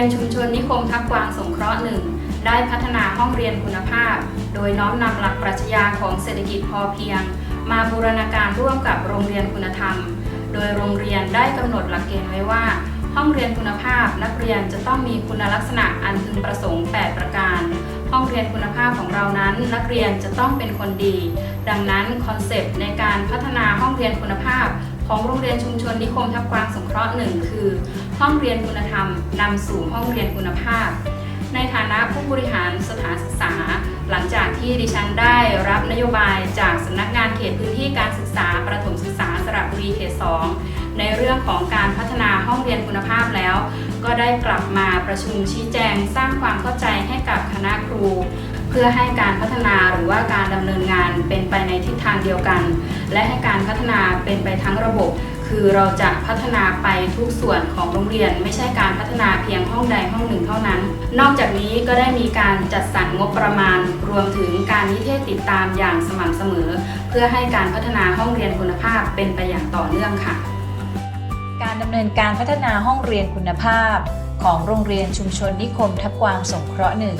ยนชุมชนนิคมทับกวางสงเคราะห์หนึ่งได้พัฒนาห้องเรียนคุณภาพ โดยน้อมนำหลักปรัชญาของเศรษฐกิจพอเพียง มาบูรณาการร่วมกับโรงเรียนคุณธรรม โดยโรงเรียนได้กำหนดหลักเกณฑ์ไว้ว่า ห้องเรียนคุณภาพ นักเรียนจะต้องมีคุณลักษณะอันพึงประสงค์ 8 ประการ ห้องเรียนคุณภาพของเรานั้น นักเรียนจะต้องเป็นคนดี ดังนั้นคอนเซปต์ในการพัฒนาห้องเรียนคุณภาพ ของโรงเรียนชุมชนนิคมทับกวางสงเคราะห์หนึ่งคือ ห้องเรียนคุณธรรมนำสู่ห้องเรียนคุณภาพ ในฐานะผู้บริหารสถานศึกษา หลังจากที่ดิฉันได้รับนโยบายจากสำนักงานเขตพื้นที่การศึกษาประถมศึกษาสระบุรีเขต 2 ในเรื่องของการพัฒนาห้องเรียนคุณภาพแล้ว ก็ได้กลับมาประชุมชี้แจงสร้างความเข้าใจให้กับคณะครู เพื่อให้การพัฒนาหรือว่าการดำเนินงานเป็นไปในทิศทางเดียวกัน และให้การพัฒนาเป็นไปทั้งระบบ คือเราจะพัฒนาไปทุกส่วนของโรงเรียน ไม่ใช่การพัฒนาเพียงห้องใดห้องหนึ่งเท่านั้น นอกจากนี้ก็ได้มีการจัดสรรงบประมาณ รวมถึงการนิเทศติดตามอย่างสม่ำเสมอ เพื่อให้การพัฒนาห้องเรียนคุณภาพเป็นไปอย่างต่อเนื่องค่ะ การดำเนินการพัฒนาห้องเรียนคุณภาพ ของโรงเรียนชุมชนนิคมทับกวางสงเคราะห์หนึ่ง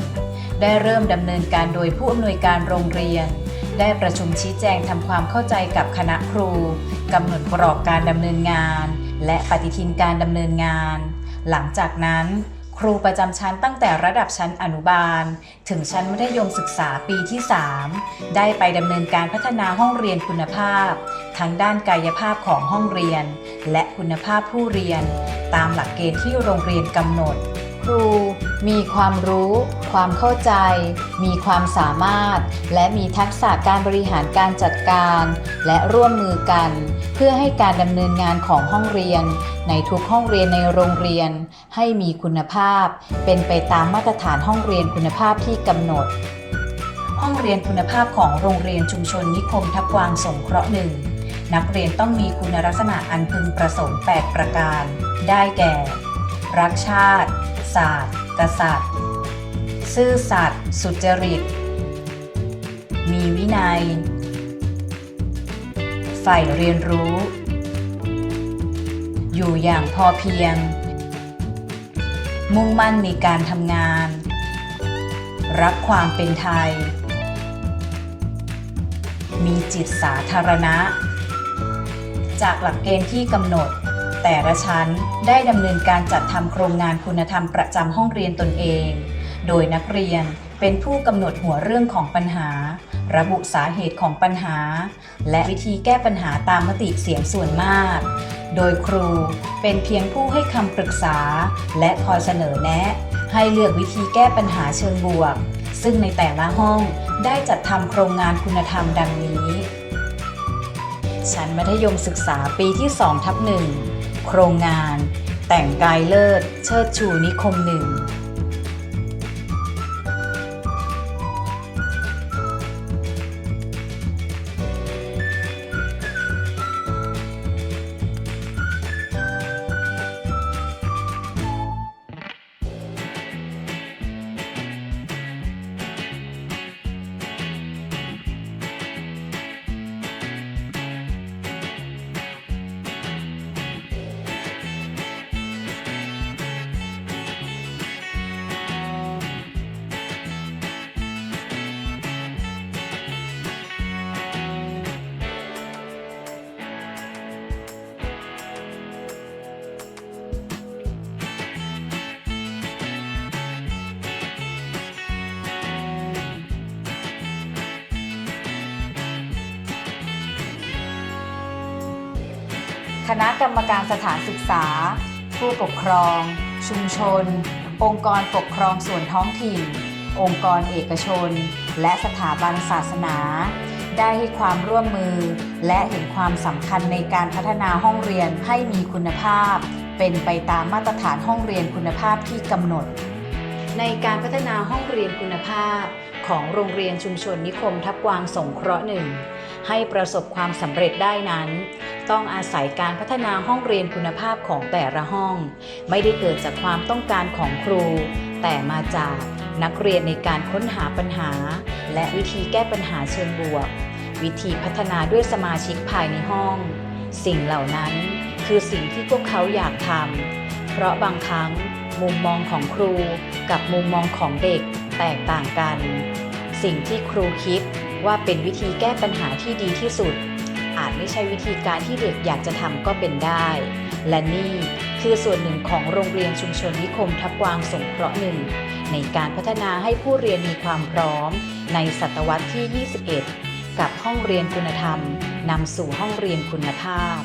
ได้เริ่มดำเนินการโดยผู้อำนวยการโรงเรียน ได้ประชุมชี้แจงทำความเข้าใจกับคณะครูกำหนดกรอบการดำเนินงาน และปฏิทินการดำเนินงาน หลังจากนั้น ครูประจำชั้นตั้งแต่ระดับชั้นอนุบาล ถึงชั้นมัธยมศึกษาปีที่ 3 ได้ไปดำเนินการพัฒนาห้องเรียนคุณภาพ ทั้งด้านกายภาพของห้องเรียน และคุณภาพผู้เรียน ตามหลักเกณฑ์ที่โรงเรียนกำหนด ครู มีความรู้ ความเข้าใจ มีความสามารถ และมีทักษะการบริหารการจัดการ และร่วมมือกัน เพื่อให้การดำเนินงานของห้องเรียน ในทุกห้องเรียนในโรงเรียน ให้มีคุณภาพ เป็นไปตามมาตรฐานห้องเรียนคุณภาพที่กำหนด ห้องเรียนคุณภาพของโรงเรียนชุมชนนิคมทับกวางสงเคราะห์หนึ่งนักเรียนต้องมีคุณลักษณะอันพึงประสงค์ 8 ประการ ได้แก่ รักชาติ ศาสตร์ กษัตริย์ ซื่อสัตย์สุจริต มีวินัยใฝ่เรียนรู้ อยู่อย่างพอเพียง มุ่งมั่นในการทำงาน รักความเป็นไทย มีจิตสาธารณะ จากหลักเกณฑ์ที่กำหนด แต่ละชั้นได้ดำเนินการจัดทำโครงงานคุณธรรมประจำห้องเรียนตนเอง โดยนักเรียนเป็นผู้กำหนดหัวเรื่องของปัญหา ระบุสาเหตุของปัญหา และวิธีแก้ปัญหาตามมติเสียงส่วนมาก โดยครูเป็นเพียงผู้ให้คำปรึกษา และคอยเสนอแนะ ให้เลือกวิธีแก้ปัญหาเชิงบวก ซึ่งในแต่ละห้องได้จัดทำโครงงานคุณธรรมดังนี้ ชั้นมัธยมศึกษาปีที่2ทับหนึ่ง โครงงาน แต่งกายเลิศเชิดชูนิคมหนึ่ง คณะกรรมการสถานศึกษา ผู้ปกครอง ชุมชน องค์กรปกครองส่วนท้องถิ่น องค์กรเอกชน และสถาบันศาสนา ได้ให้ความร่วมมือ และเห็นความสำคัญในการพัฒนาห้องเรียนให้มีคุณภาพ เป็นไปตามมาตรฐานห้องเรียนคุณภาพที่กำหนด ในการพัฒนาห้องเรียนคุณภาพ ของโรงเรียนชุมชนนิคมทับกวางสงเคราะห์หนึ่งให้ประสบความสำเร็จได้นั้น ต้องอาศัยการพัฒนาห้องเรียนคุณภาพของแต่ละห้อง ไม่ได้เกิดจากความต้องการของครู แต่มาจากนักเรียนในการค้นหาปัญหา และวิธีแก้ปัญหาเชิงบวก วิธีพัฒนาด้วยสมาชิกภายในห้อง สิ่งเหล่านั้นคือสิ่งที่พวกเขาอยากทำเพราะบางครั้งมุมมองของครูกับมุมมองของเด็กแตกต่างกัน สิ่งที่ครูคิดว่าเป็นวิธีแก้ปัญหาที่ดีที่สุด อาจไม่ใช่วิธีการที่เด็กอยากจะทำก็เป็นได้ และนี่คือส่วนหนึ่งของโรงเรียนชุมชนนิคมทับกวางสงเคราะห์หนึ่งในการพัฒนาให้ผู้เรียนมีความพร้อม ในศตวรรษที่ 21 กับห้องเรียนคุณธรรมนำสู่ห้องเรียนคุณภาพ